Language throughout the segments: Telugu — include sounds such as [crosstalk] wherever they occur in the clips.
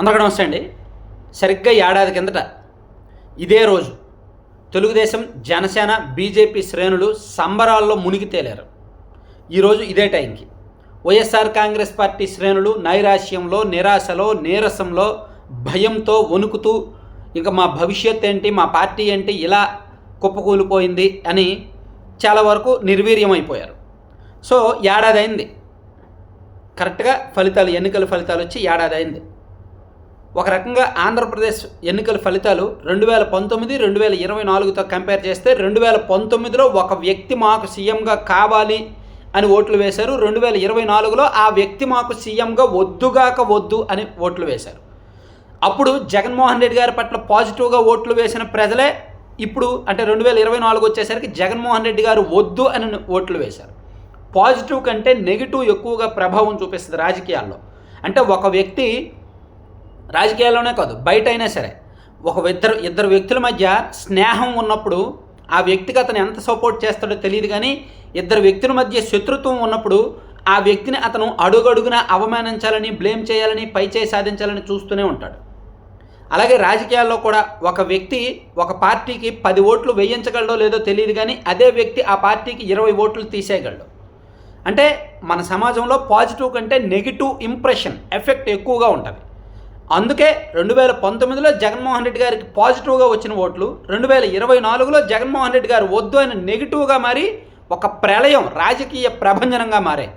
అందరికీ నమస్తే అండి. సరిగ్గా ఏడాది కిందట ఇదే రోజు తెలుగుదేశం జనసేన బీజేపీ శ్రేణులు సంబరాల్లో మునిగి తేలారు. ఈరోజు ఇదే టైంకి. వైఎస్ఆర్ కాంగ్రెస్ పార్టీ శ్రేణులు నైరాశ్యంలో నిరాశలో నీరసంలో భయంతో వణుకుతూ ఇంకా మా భవిష్యత్ ఏంటి? మా పార్టీ ఏంటి? ఇలా కుప్పకూలిపోయింది అని చాలా వరకు నిర్వీర్యమైపోయారు. సో ఏడాది అయింది. కరెక్ట్గా ఫలితాలు ఎన్నికల ఫలితాలు వచ్చి ఏడాది అయింది. ఒక రకంగా ఆంధ్రప్రదేశ్ ఎన్నికల ఫలితాలు రెండు వేల పంతొమ్మిది రెండు వేల ఇరవై నాలుగుతో కంపేర్ చేస్తే రెండు వేల పంతొమ్మిదిలో ఒక వ్యక్తి మాకు సీఎంగా కావాలి అని ఓట్లు వేశారు. రెండు వేల ఇరవై నాలుగులో ఆ వ్యక్తి మాకు సీఎంగా వద్దుగాక వద్దు అని ఓట్లు వేశారు. అప్పుడు జగన్మోహన్ రెడ్డి గారి పట్ల పాజిటివ్గా ఓట్లు వేసిన ప్రజలే ఇప్పుడు అంటే రెండు వేల ఇరవై నాలుగు వచ్చేసరికి జగన్మోహన్ రెడ్డి గారు వద్దు అని ఓట్లు వేశారు. పాజిటివ్ కంటే నెగిటివ్ ఎక్కువగా ప్రభావం చూపిస్తుంది రాజకీయాల్లో. అంటే ఒక వ్యక్తి రాజకీయాల్లోనే కాదు బయట అయినా సరే. ఒక ఇద్దరు ఇద్దరు వ్యక్తుల మధ్య స్నేహం ఉన్నప్పుడు ఆ వ్యక్తికి అతను ఎంత సపోర్ట్ చేస్తాడో తెలియదు కానీ ఇద్దరు వ్యక్తుల మధ్య శత్రుత్వం ఉన్నప్పుడు ఆ వ్యక్తిని అతను అడుగడుగున అవమానించాలని బ్లేమ్ చేయాలని పైచేయి సాధించాలని చూస్తూనే ఉంటాడు. అలాగే రాజకీయాల్లో కూడా ఒక వ్యక్తి ఒక పార్టీకి పది ఓట్లు వేయించగలడో లేదో తెలియదు కానీ అదే వ్యక్తి ఆ పార్టీకి ఇరవై ఓట్లు తీసేయగలడు. అంటే మన సమాజంలో పాజిటివ్ కంటే నెగిటివ్ ఇంప్రెషన్ ఎఫెక్ట్ ఎక్కువగా ఉంటుంది. అందుకే రెండు వేల పంతొమ్మిదిలో జగన్మోహన్ రెడ్డి గారికి పాజిటివ్గా వచ్చిన ఓట్లు రెండు వేల ఇరవై నాలుగులో జగన్మోహన్ రెడ్డి గారు వద్దు అని నెగిటివ్గా మారి ఒక ప్రళయం రాజకీయ ప్రభంజనంగా మారాయి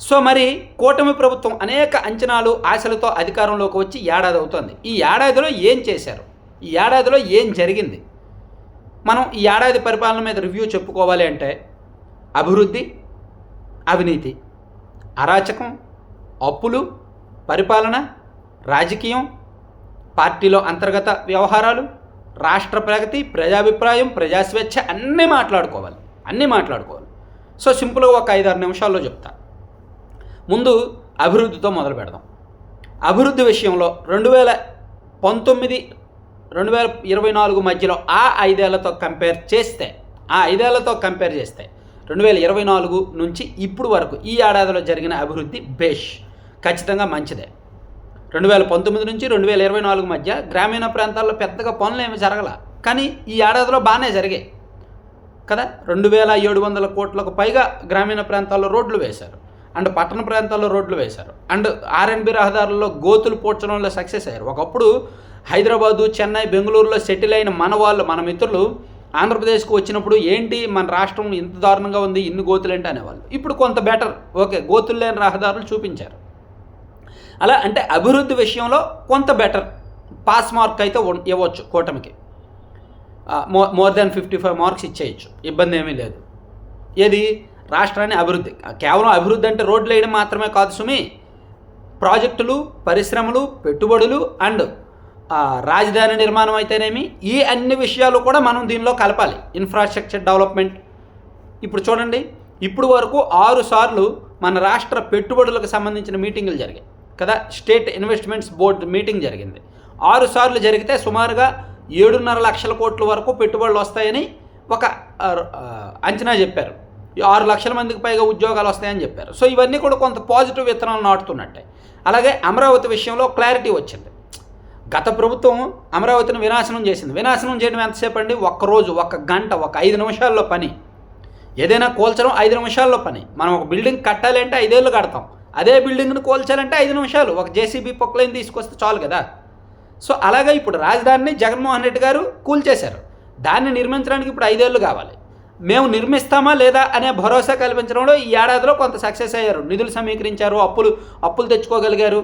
సో మరి కూటమి ప్రభుత్వం అనేక అంచనాలు ఆశలతో అధికారంలోకి వచ్చి ఏడాది అవుతోంది. ఈ ఏడాదిలో ఏం చేశారు? ఈ ఏడాదిలో ఏం జరిగింది? మనం ఈ ఏడాది పరిపాలన మీద రివ్యూ చెప్పుకోవాలి అంటే అభివృద్ధి అవినీతి అరాచకం అప్పులు పరిపాలన రాజకీయం పార్టీలో అంతర్గత వ్యవహారాలు రాష్ట్ర ప్రగతి ప్రజాభిప్రాయం ప్రజాస్వేచ్ఛ అన్నీ మాట్లాడుకోవాలి. అన్నీ మాట్లాడుకోవాలి. సో సింపుల్గా ఒక ఐదారు నిమిషాల్లో చెప్తా. ముందు అభివృద్ధితో మొదలు పెడదాం. అభివృద్ధి విషయంలో రెండు వేల పంతొమ్మిది రెండు వేల ఇరవై నాలుగు మధ్యలో ఆ ఐదేళ్ళతో కంపేర్ చేస్తే ఆ ఐదేళ్ళతో కంపేర్ చేస్తే రెండు వేల ఇరవై నాలుగు నుంచి ఇప్పుడు వరకు ఈ ఏడాదిలో జరిగిన అభివృద్ధి బేష్. ఖచ్చితంగా మంచిదే. రెండు వేల పంతొమ్మిది నుంచి రెండు వేల ఇరవై నాలుగు మధ్య గ్రామీణ ప్రాంతాల్లో పెద్దగా పనులు ఏమి జరగల. కానీ ఈ ఏడాదిలో బాగానే జరిగాయి. కదా? రెండు వేల ఏడు వందల కోట్లకు పైగా గ్రామీణ ప్రాంతాల్లో రోడ్లు వేశారు. అండ్ పట్టణ ప్రాంతాల్లో రోడ్లు వేశారు. అండ్ ఆర్ఎన్బి రహదారుల్లో గోతులు పోడ్చడంలో సక్సెస్ అయ్యారు. ఒకప్పుడు హైదరాబాదు చెన్నై బెంగళూరులో సెటిల్ అయిన మన వాళ్ళు మన మిత్రులు ఆంధ్రప్రదేశ్కు వచ్చినప్పుడు ఏంటి మన రాష్ట్రం ఇంత దారుణంగా ఉంది ఇన్ని గోతులు ఏంటి అనేవాళ్ళు. ఇప్పుడు కొంత బెటర్. ఓకే గోతులు లేని రహదారులు చూపించారు. అలా అంటే అభివృద్ధి విషయంలో కొంత బెటర్ పాస్ మార్క్ అయితే ఇవ్వచ్చు కూటమికి. మో more than fifty five marks ఇచ్చేయచ్చు. ఇబ్బంది ఏమీ లేదు. ఏది? రాష్ట్రాన్ని అభివృద్ధి. కేవలం అభివృద్ధి అంటే రోడ్లు వేయడం మాత్రమే కాదు సుమి. ప్రాజెక్టులు పరిశ్రమలు పెట్టుబడులు అండ్ రాజధాని నిర్మాణం అయితేనేమి ఈ అన్ని విషయాలు కూడా మనం దీనిలో కలపాలి. ఇన్ఫ్రాస్ట్రక్చర్ డెవలప్మెంట్ ఇప్పుడు చూడండి. ఇప్పుడు వరకు ఆరు సార్లు మన రాష్ట్ర పెట్టుబడులకు సంబంధించిన మీటింగులు జరిగాయి. కదా స్టేట్ ఇన్వెస్ట్మెంట్స్ బోర్డు మీటింగ్ జరిగింది. ఆరు సార్లు జరిగితే సుమారుగా ఏడున్నర లక్షల కోట్ల వరకు పెట్టుబడులు వస్తాయని ఒక అంచనా చెప్పారు. ఈ ఆరు లక్షల మందికి పైగా ఉద్యోగాలు వస్తాయని చెప్పారు. సో ఇవన్నీ కూడా కొంత పాజిటివ్ విత్తనాలు నాటుతున్నట్టే అలాగే అమరావతి విషయంలో క్లారిటీ వచ్చింది. గత ప్రభుత్వం అమరావతిని వినాశనం చేసింది. వినాశనం చేయడం ఎంతసేపు అండి? ఒక్క రోజు ఒక గంట ఒక ఐదు నిమిషాల్లో పని. ఏదైనా కోల్చడం ఐదు నిమిషాల్లో పని. మనం ఒక బిల్డింగ్ కట్టాలి అంటే ఐదేళ్ళు కడతాం. అదే బిల్డింగ్ను కోల్చాలంటే ఐదు నిమిషాలు. ఒక జేసీబీ పొక్కలైన తీసుకొస్తే చాలు కదా. సో అలాగే ఇప్పుడు రాజధానిని జగన్మోహన్ రెడ్డి గారు కూల్చేశారు దాన్ని నిర్మించడానికి ఇప్పుడు ఐదేళ్ళు కావాలి. మేము నిర్మిస్తామా లేదా అనే భరోసా కల్పించడంలో ఈ ఏడాదిలో కొంత సక్సెస్ అయ్యారు. నిధులు సమీకరించారు అప్పులు అప్పులు తెచ్చుకోగలిగారు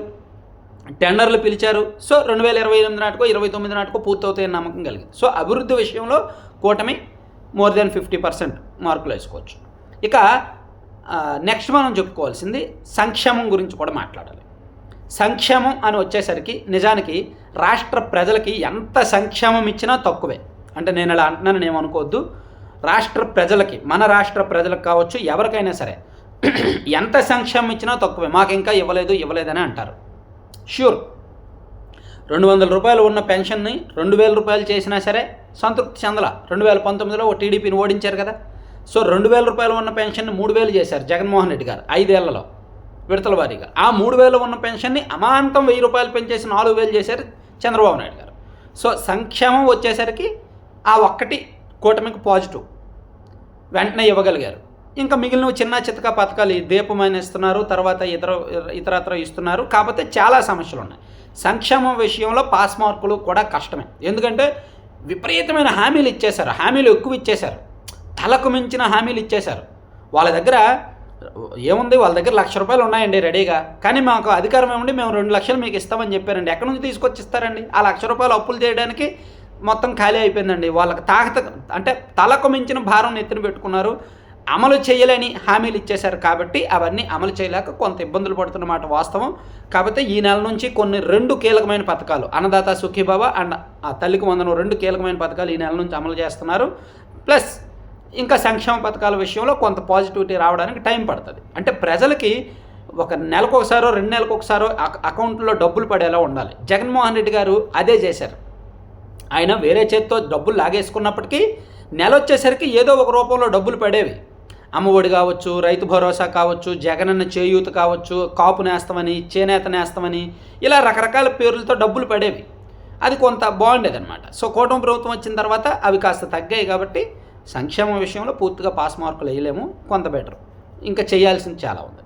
టెండర్లు పిలిచారు. సో రెండు వేల ఇరవై ఎనిమిది నాటికో ఇరవై తొమ్మిది నాటికో పూర్తవుతాయని నమ్మకం కలిగింది. సో అభివృద్ధి విషయంలో కూటమి మోర్ దెన్ ఫిఫ్టీ పర్సెంట్ మార్కులు వేసుకోవచ్చు. ఇక నెక్స్ట్ మనం చెప్పుకోవాల్సింది సంక్షేమం గురించి కూడా మాట్లాడాలి. సంక్షేమం అని వచ్చేసరికి నిజానికి రాష్ట్ర ప్రజలకి ఎంత సంక్షేమం ఇచ్చినా తక్కువే. అంటే నేను ఇలా అంటున్నాను ఏమనుకోవద్దు రాష్ట్ర ప్రజలకి మన రాష్ట్ర ప్రజలకు కావచ్చు ఎవరికైనా సరే [clears throat] ఎంత సంక్షేమం ఇచ్చినా తక్కువే. మాకు ఇంకా ఇవ్వలేదు ఇవ్వలేదని అంటారు. ష్యూర్ రెండు వందల రూపాయలు ఉన్న పెన్షన్ని రెండు వేల రూపాయలు చేసినా సరే సంతృప్తి చెందల. రెండు వేల పంతొమ్మిదిలో టీడీపీని ఓడించారు కదా. సో రెండు వేల రూపాయలు ఉన్న పెన్షన్ని మూడు వేలు చేశారు జగన్మోహన్ రెడ్డి గారు ఐదేళ్ళలో విడతల వారీగా. ఆ మూడు వేలు ఉన్న పెన్షన్ని అమాంతం వెయ్యి రూపాయలు పెంచేసి నాలుగు వేలు చేశారు చంద్రబాబు నాయుడు గారు. సో సంక్షేమం వచ్చేసరికి ఆ ఒక్కటి కూటమికి పాజిటివ్. వెంటనే ఇవ్వగలిగారు. ఇంకా మిగిలిన చిన్న చితక పథకాలు దీపమైన ఇస్తున్నారు తర్వాత ఇతర ఇతరత్ర ఇస్తున్నారు. కాకపోతే చాలా సమస్యలు ఉన్నాయి. సంక్షేమం విషయంలో పాస్ మార్కులు కూడా కష్టమే. ఎందుకంటే విపరీతమైన హామీలు ఇచ్చేశారు. హామీలు ఎక్కువ ఇచ్చేశారు. తలకు మించిన హామీలు ఇచ్చేశారు. వాళ్ళ దగ్గర ఏముంది? వాళ్ళ దగ్గర లక్ష రూపాయలు ఉన్నాయండి రెడీగా. కానీ మాకు అధికారం ఏముంది? మేము రెండు లక్షలు మీకు ఇస్తామని చెప్పారండి. ఎక్కడి నుంచి తీసుకొచ్చి ఇస్తారండి ఆ లక్ష రూపాయలు అప్పులు చేయడానికి మొత్తం ఖాళీ అయిపోయిందండి. వాళ్ళకి తాకత అంటే తలకు మించిన భారం నెత్తిన పెట్టుకున్నారు. అమలు చేయలేని హామీలు ఇచ్చేశారు కాబట్టి అవన్నీ అమలు చేయలేక కొంత ఇబ్బందులు పడుతున్నమాట వాస్తవం. కాకపోతే ఈ నెల నుంచి కొన్ని రెండు కీలకమైన పథకాలు అన్నదాత సుఖీబాబా అండ్ ఆ తల్లికి వందనం రెండు కీలకమైన పథకాలు ఈ నెల నుంచి అమలు చేస్తున్నారు. ప్లస్ ఇంకా సంక్షేమ పథకాల విషయంలో కొంత పాజిటివిటీ రావడానికి టైం పడుతుంది. అంటే ప్రజలకి ఒక నెలకు ఒకసారో రెండు నెలలకు ఒకసారో అకౌంట్లో డబ్బులు పడేలా ఉండాలి. జగన్మోహన్ రెడ్డి గారు అదే చేశారు. ఆయన వేరే చేత్తో డబ్బులు లాగేసుకున్నప్పటికీ నెల వచ్చేసరికి ఏదో ఒక రూపంలో డబ్బులు పడేవి. అమ్మఒడి కావచ్చు రైతు భరోసా కావచ్చు జగనన్న చేయూత కావచ్చు కాపు నేస్తామని చేనేత నేస్తామని ఇలా రకరకాల పేర్లతో డబ్బులు పడేవి. అది కొంత బాగుండేది అనమాట సో కూటమి ప్రభుత్వం వచ్చిన తర్వాత అవి కాస్త తగ్గాయి కాబట్టి సంక్షేమ విషయంలో పూర్తిగా పాస్ మార్కులు వేయలేము కొంత బెటర్. ఇంకా చేయాల్సింది చాలా ఉంది.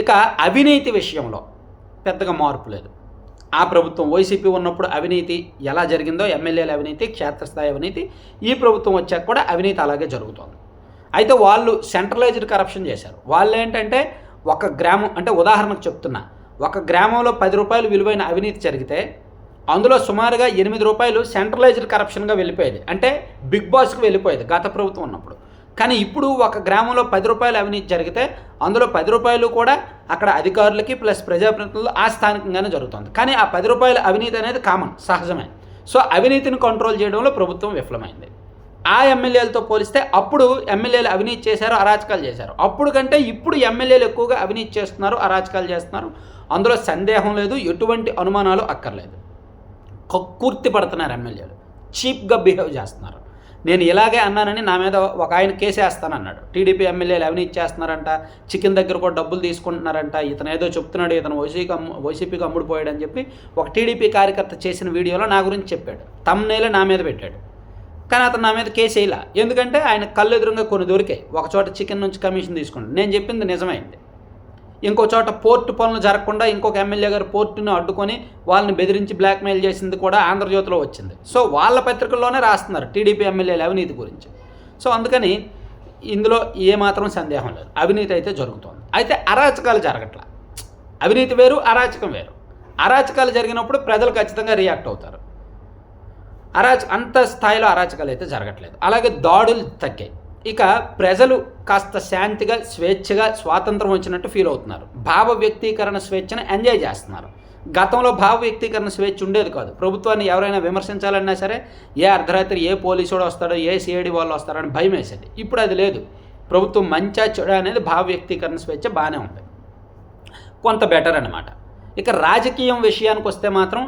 ఇక అవినీతి విషయంలో పెద్దగా మార్పు లేదు. ఆ ప్రభుత్వం వైసీపీ ఉన్నప్పుడు అవినీతి ఎలా జరిగిందో ఎమ్మెల్యేల అవినీతి క్షేత్రస్థాయి అవినీతి ఈ ప్రభుత్వం వచ్చాక కూడా అవినీతి అలాగే జరుగుతోంది. అయితే వాళ్ళు సెంట్రలైజ్డ్ కరప్షన్ చేశారు. వాళ్ళు ఏంటంటే ఒక గ్రామం అంటే ఉదాహరణకు చెప్తున్నా ఒక గ్రామంలో పది రూపాయలు విలువైన అవినీతి జరిగితే అందులో సుమారుగా ఎనిమిది రూపాయలు సెంట్రలైజ్డ్ కరప్షన్గా వెళ్ళిపోయేది. అంటే బిగ్ బాస్కి వెళ్ళిపోయేది గత ప్రభుత్వం ఉన్నప్పుడు. కానీ ఇప్పుడు ఒక గ్రామంలో పది రూపాయలు అవినీతి జరిగితే అందులో పది రూపాయలు కూడా అక్కడ అధికారులకి ప్లస్ ప్రజాప్రతినిధులు ఆ స్థానికంగానే జరుగుతుంది. కానీ ఆ పది రూపాయల అవినీతి అనేది కామన్ సహజమే. సో అవినీతిని కంట్రోల్ చేయడంలో ప్రభుత్వం విఫలమైంది. ఆ ఎమ్మెల్యేలతో పోలిస్తే అప్పుడు ఎమ్మెల్యేలు అవినీతి చేశారు అరాచకాలు చేశారు. అప్పుడు కంటే ఇప్పుడు ఎమ్మెల్యేలు ఎక్కువగా అవినీతి చేస్తున్నారు అరాచకాలు చేస్తున్నారు. అందులో సందేహం లేదు ఎటువంటి అనుమానాలు అక్కర్లేదు. కక్కుర్తి పడుతున్నారు ఎమ్మెల్యేలు. చీప్గా బిహేవ్ చేస్తున్నారు. నేను ఇలాగే అన్నానని నా మీద ఒక ఆయన కేసు వేస్తానన్నాడు టీడీపీ ఎమ్మెల్యేలు అవినీతి చేస్తున్నారంట చికెన్ దగ్గర కూడా డబ్బులు తీసుకుంటున్నారంట. ఇతను ఏదో చెప్తున్నాడు ఇతను వైసీపీ అమ్ము వైసీపీకి అమ్ముడుపోయాడని చెప్పి ఒక టీడీపీ కార్యకర్త చేసిన వీడియోలో నా గురించి చెప్పాడు. తమ్నేలే నా మీద పెట్టాడు. కానీ అతను నా మీద కేసు వేయలే ఎందుకంటే ఆయన కళ్ళు ఎదురుగా కొన్ని దొరికాయి. ఒక చోట చికెన్ నుంచి కమిషన్ తీసుకున్నాడు. నేను చెప్పింది నిజమైంది. ఇంకో చోట పోర్టు పనులు జరగకుండా ఇంకొక ఎమ్మెల్యే గారు పోర్టును అడ్డుకొని వాళ్ళని బెదిరించి బ్లాక్మెయిల్ చేసింది కూడా ఆంధ్రజ్యోతిలో వచ్చింది. సో వాళ్ళ పత్రికల్లోనే రాస్తున్నారు టీడీపీ ఎమ్మెల్యేల అవినీతి గురించి. సో అందుకని ఇందులో ఏమాత్రం సందేహం లేదు. అవినీతి అయితే జరుగుతోంది. అయితే అరాచకాలు జరగట్లా. అవినీతి వేరు అరాచకం వేరు. అరాచకాలు జరిగినప్పుడు ప్రజలు ఖచ్చితంగా రియాక్ట్ అవుతారు. అరాచ అంత స్థాయిలో అరాచకాలు అయితే జరగట్లేదు. అలాగే దాడులు తగ్గాయి. ఇక ప్రజలు కాస్త శాంతిగా స్వేచ్ఛగా స్వాతంత్రం వచ్చినట్టు ఫీల్ అవుతున్నారు. భావ వ్యక్తీకరణ స్వేచ్ఛను ఎంజాయ్ చేస్తున్నారు. గతంలో భావ వ్యక్తీకరణ స్వేచ్ఛ ఉండేది కాదు. ప్రభుత్వాన్ని ఎవరైనా విమర్శించాలన్నా సరే ఏ అర్ధరాత్రి ఏ పోలీసుడు వస్తాడో ఏ సిఐడి వాళ్ళు వస్తారో అని భయం వేసేది. ఇప్పుడు అది లేదు. ప్రభుత్వం మంచా చెడు అనేది భావ వ్యక్తీకరణ స్వేచ్ఛ బాగానే ఉంది. కొంత బెటర్ అనమాట ఇక రాజకీయం విషయానికి వస్తే మాత్రం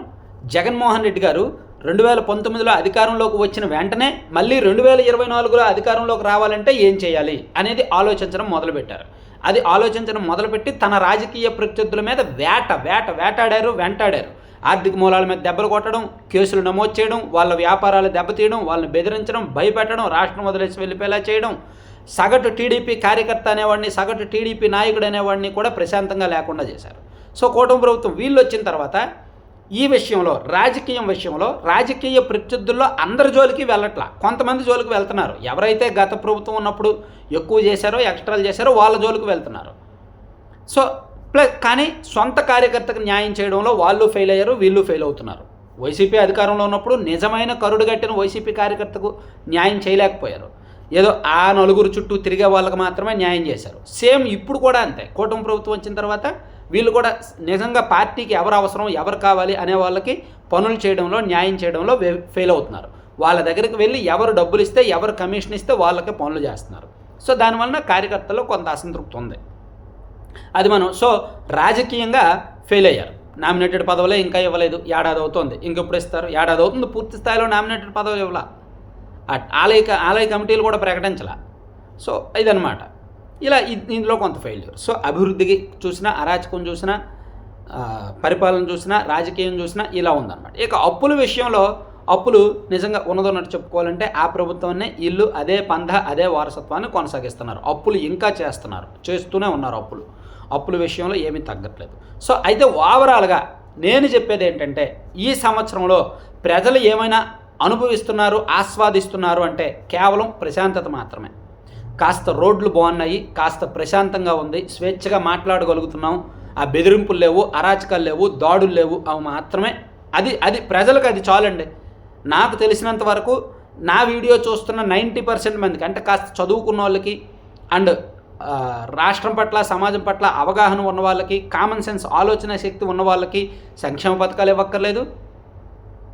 జగన్మోహన్ రెడ్డి గారు రెండు వేల పంతొమ్మిదిలో అధికారంలోకి వచ్చిన వెంటనే మళ్ళీ రెండు వేల ఇరవై నాలుగులో అధికారంలోకి రావాలంటే ఏం చేయాలి అనేది ఆలోచించడం మొదలుపెట్టారు. అది ఆలోచించడం మొదలుపెట్టి తన రాజకీయ ప్రత్యర్థుల మీద వేట వేట వేటాడారు వెంటాడారు. ఆర్థిక మూలాల మీద దెబ్బలు కొట్టడం కేసులు నమోదు చేయడం వాళ్ళ వ్యాపారాలు దెబ్బతీయడం వాళ్ళని బెదిరించడం భయపెట్టడం రాష్ట్రం వదిలేసి వెళ్ళిపోయేలా చేయడం. సగటు టీడీపీ కార్యకర్త అనేవాడిని సగటు టీడీపీ నాయకుడు అనేవాడిని కూడా ప్రశాంతంగా లేకుండా చేశారు. సో కూటమి ప్రభుత్వం వీళ్ళు వచ్చిన తర్వాత ఈ విషయంలో రాజకీయం విషయంలో రాజకీయ ప్రత్యర్థుల్లో అందరి జోలికి వెళ్ళట్లా. కొంతమంది జోలికి వెళ్తున్నారు. ఎవరైతే గత ప్రభుత్వం ఉన్నప్పుడు ఎక్కువ చేశారో ఎక్స్ట్రాలు చేశారో వాళ్ళ జోలికి వెళ్తున్నారు. సో ప్లస్ కానీ సొంత కార్యకర్తకు న్యాయం చేయడంలో వాళ్ళు ఫెయిల్ అయ్యారు వీళ్ళు ఫెయిల్ అవుతున్నారు. వైసీపీ అధికారంలో ఉన్నప్పుడు నిజమైన కరుడు కట్టిన వైసీపీ కార్యకర్తకు న్యాయం చేయలేకపోయారు. ఏదో ఆ నలుగురు చుట్టూ తిరిగే వాళ్ళకి మాత్రమే న్యాయం చేశారు. సేమ్ ఇప్పుడు కూడా అంతే. కూటమి ప్రభుత్వం వచ్చిన తర్వాత వీళ్ళు కూడా నిజంగా పార్టీకి ఎవరు అవసరం ఎవరు కావాలి అనే వాళ్ళకి పనులు చేయడంలో న్యాయం చేయడంలో ఫెయిల్ అవుతున్నారు. వాళ్ళ దగ్గరికి వెళ్ళి ఎవరు డబ్బులు ఇస్తే ఎవరు కమిషన్ ఇస్తే వాళ్ళకి పనులు చేస్తున్నారు. సో దానివలన కార్యకర్తల్లో కొంత అసంతృప్తి ఉంది. అది మనం సో రాజకీయంగా ఫెయిల్ అయ్యారు. నామినేటెడ్ పదవులే ఇంకా ఇవ్వలేదు ఏడాది అవుతుంది. ఇంకెప్పుడు ఇస్తారు? ఏడాది అవుతుంది పూర్తి స్థాయిలో నామినేటెడ్ పదవులు ఇవ్వాల? ఆలయ ఆలయ కమిటీలు కూడా ప్రకటించాల? సో ఇదనమాట ఇలా ఇ- ఇందులో కొంత ఫెయిల్యూర్ సో అభివృద్ధికి చూసినా అరాచకం చూసినా పరిపాలన చూసినా రాజకీయం చూసినా ఇలా ఉందన్నమాట. ఇక అప్పుల విషయంలో అప్పులు నిజంగా ఉన్నదన్నట్టు చెప్పుకోవాలంటే ఆ ప్రభుత్వాన్ని ఇల్లు అదే పంధ అదే వారసత్వాన్ని కొనసాగిస్తున్నారు. అప్పులు ఇంకా చేస్తున్నారు. చేస్తూనే ఉన్నారు అప్పులు. అప్పుల విషయంలో ఏమీ తగ్గట్లేదు. సో అయితే ఓవరాల్గా నేను చెప్పేది ఏంటంటే ఈ సంవత్సరంలో ప్రజలు ఏమైనా అనుభవిస్తున్నారు ఆస్వాదిస్తున్నారు అంటే కేవలం ప్రశాంతత మాత్రమే. కాస్త రోడ్లు బాగున్నాయి కాస్త ప్రశాంతంగా ఉంది. స్వేచ్ఛగా మాట్లాడగలుగుతున్నాం. ఆ బెదిరింపులు లేవు అరాచకాలు లేవు దాడులు లేవు. అవి మాత్రమే అది అది ప్రజలకు అది చాలండి. నాకు తెలిసినంత వరకు నా వీడియో చూస్తున్న నైంటీ పర్సెంట్ మందికి అంటే కాస్త చదువుకున్న వాళ్ళకి అండ్ రాష్ట్రం పట్ల సమాజం పట్ల అవగాహన ఉన్న వాళ్ళకి కామన్ సెన్స్ ఆలోచన శక్తి ఉన్న వాళ్ళకి సంక్షేమ పథకాలు ఇవ్వక్కర్లేదు.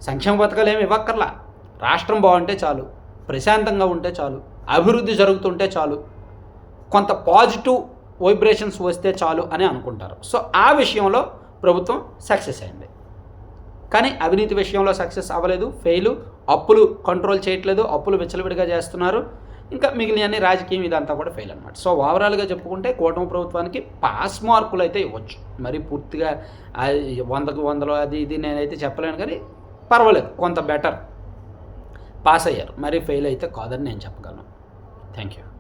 సంక్షేమ పథకాలు ఏమి ఇవ్వక్కర్లా. రాష్ట్రం బాగుంటే చాలు. ప్రశాంతంగా ఉంటే చాలు. అభివృద్ధి జరుగుతుంటే చాలు. కొంత పాజిటివ్ వైబ్రేషన్స్ వస్తే చాలు అని అనుకుంటారు. సో ఆ విషయంలో ప్రభుత్వం సక్సెస్ అయింది. కానీ అవినీతి విషయంలో సక్సెస్ అవ్వలేదు. ఫెయిల్ అప్పులు కంట్రోల్ చేయట్లేదు. అప్పులు విచ్చలవిడిగా చేస్తున్నారు. ఇంకా మిగిలిన రాజకీయం ఇదంతా కూడా ఫెయిల్ అనమాట సో ఓవరాల్గా చెప్పుకుంటే కూటమి ప్రభుత్వానికి పాస్ మార్కులు అయితే ఇవ్వచ్చు. మరి పూర్తిగా వందకు వందలు అది ఇది నేనైతే చెప్పలేను కానీ పర్వాలేదు. కొంత బెటర్. పాస్ అయ్యారు. మరి ఫెయిల్ అయితే కాదని నేను చెప్పగలను. Thank you.